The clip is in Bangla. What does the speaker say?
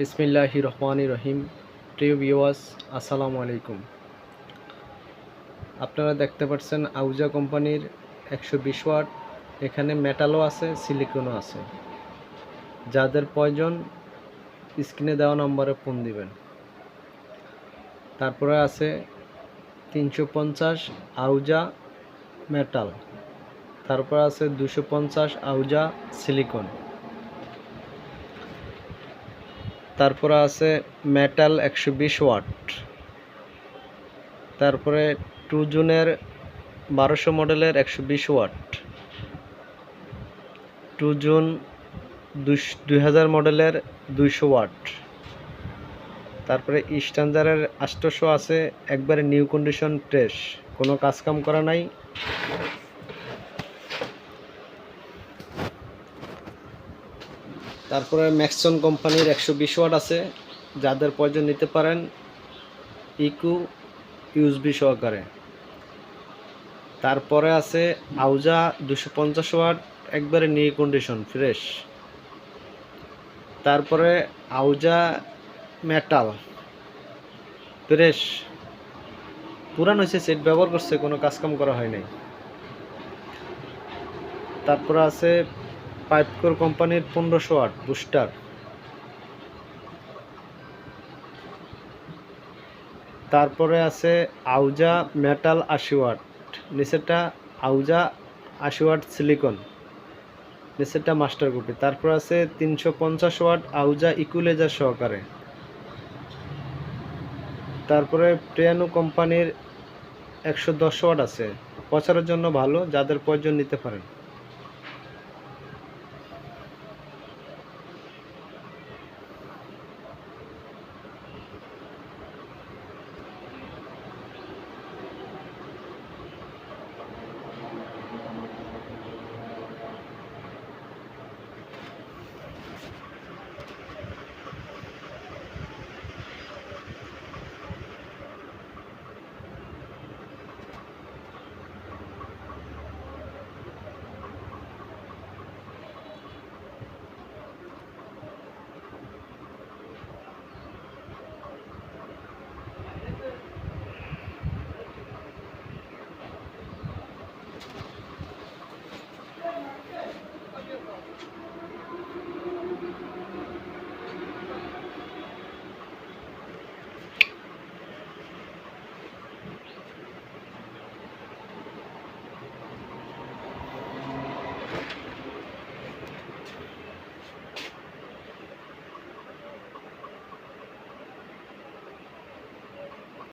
বিসমিল্লাহ রহমান রহিম। প্রিয় ভিওয়াস আসসালামু আলাইকুম। আপনারা দেখতে পাচ্ছেন আউজা কোম্পানির একশো বিশ ওয়াট। এখানে মেটালও আছে, সিলিকনও আছে। যাদের প্রয়োজন, স্ক্রিনে দেওয়া নম্বরে ফোন দিবেন। তারপরে আছে তিনশো পঞ্চাশ আউজা মেটাল। তারপর আছে দুশো পঞ্চাশ আউজা সিলিকন। তারপরে আছে মেটাল একশো বিশ ওয়াট তারপরে টু জুনের বারোশো মডেলের একশো বিশ ওয়াট টু জুন দুই হাজার মডেলের দুইশো ওয়াট তারপরে স্ট্যান্ডারের আষ্টশো আছে, একবারে নিউ কন্ডিশন ফ্রেশ কোনো কাজকাম করা নাই। তারপরে ম্যাক্সন কোম্পানির একশো বিশ ওয়াট আছে। যাদের প্রয়োজন নিতে পারেন ইকু ইউজবি সহকারে। তারপরে আছে আউজা দুশো পঞ্চাশ ওয়াট, একবারে নিউ কন্ডিশন ফ্রেশ তারপরে আউজা মেটাল ফ্রেশ পুরান হয়েছে, সেট ব্যবহার করছে, কোনো কাজকাম করা হয় নাই। তারপরে আছে পাইপকোর কোম্পানির পনেরোশো ওয়াট বুস্টার। তারপরে আছে আউজা মেটাল আশি ওয়াট নিচেরটা আউজা আশি ওয়াট সিলিকন। নিচেরটা মাস্টার গুটি তারপর আছে তিনশো পঞ্চাশ ওয়াট আউজা ইকুলেজার সহকারে। তারপরে প্রিয়ানো কোম্পানির একশো দশ ওয়াট আছে। প্রচারের জন্য ভালো, যাদের প্রয়োজন নিতে পারেন।